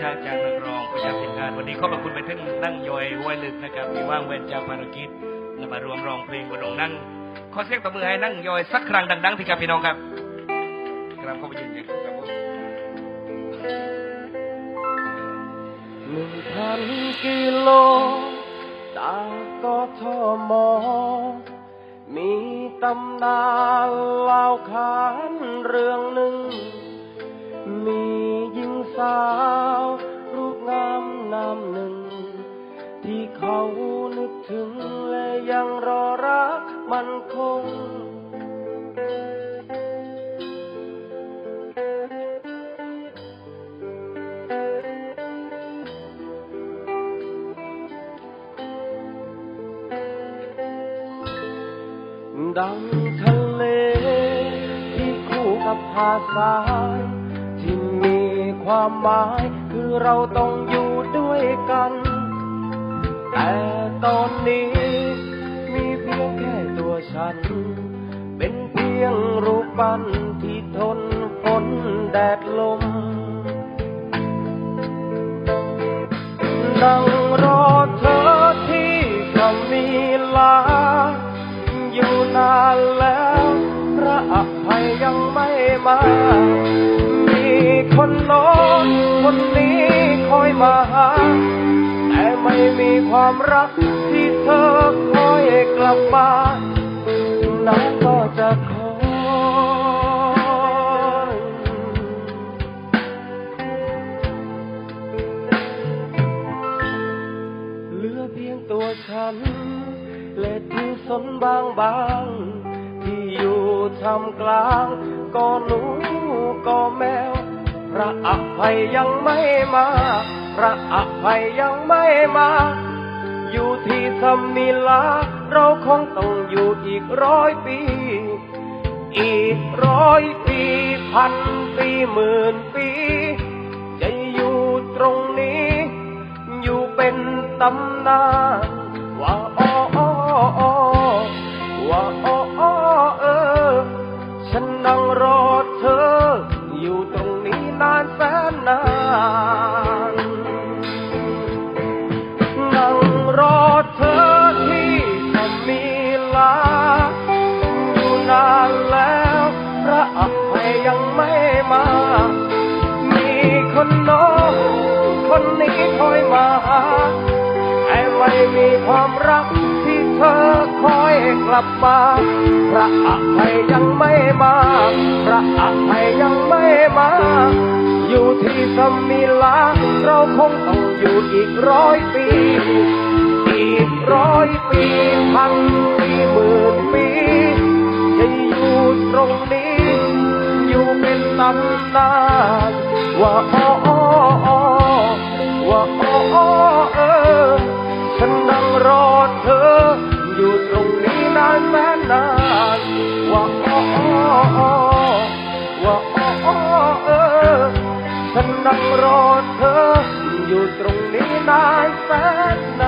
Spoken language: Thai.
ชาติจากนักร้องประจำทีมงานวันนี้ขอบพระคุณไปถึงนั่งยอยห้วยลึกนะครับที่ว่างเว้นจากภารกิจและมารวมร้องเพลงบนองนั่งขอเสียงตบมือให้นั่งยอยสักครั้งดังๆที่ครับพี่น้องครับกราบขอบพระคุณครับผมหนึ่งพันกิโลจากกทมมีตำนานเล่าขานเรื่องหนึ่ง มีหญิงสาว ยังรอรักมันคง ดังทะเล ที่คู่กับหาดทรายที่มีความหมายคือเราต้องอยู่ด้วยกัน แต่ตอนนี้ เป็นเพียงรูปปั้นที่ทนฝนแดดลมนั่งรอเธอที่สมีลา อยู่นานแล้วพระอภัยยังไม่มา มีคนโน้นคนนี้คอยมาหาแต่ไม่มีความรักที่เธอคอยกลับมา น้ำก็จะคอยเหลือเพียงตัวฉันและที่สนบางบาง ที่อยู่ทำกลาง ก็หนูก็แมว พระอภัยยังไม่มา พระอภัยยังไม่มา อยู่ที่สมิลาเราคงต้องอยู่ อีกร้อยปี อีกร้อยปีพันปีหมื่นปี จะอยู่ตรงนี้ อยู่เป็นตำนาน มีความรักที่เธอคอยกลับมาพระอภัยยังไม่มาพระอภัยยังไม่มา อยู่ที่สมิลาเราคงต้องอยู่อีกร้อยปี อีกร้อยปีพันปีหมื่นปีจะอยู่ตรงนี้ อยู่เป็นตำนานว่าอ้อ รอเธอ อยู่ตรงนี้นานแสนนานว่าอ้อว่าอ้ออ้อเออฉันนั่งรอเธอ อยู่ตรงนี้นานแสนนาน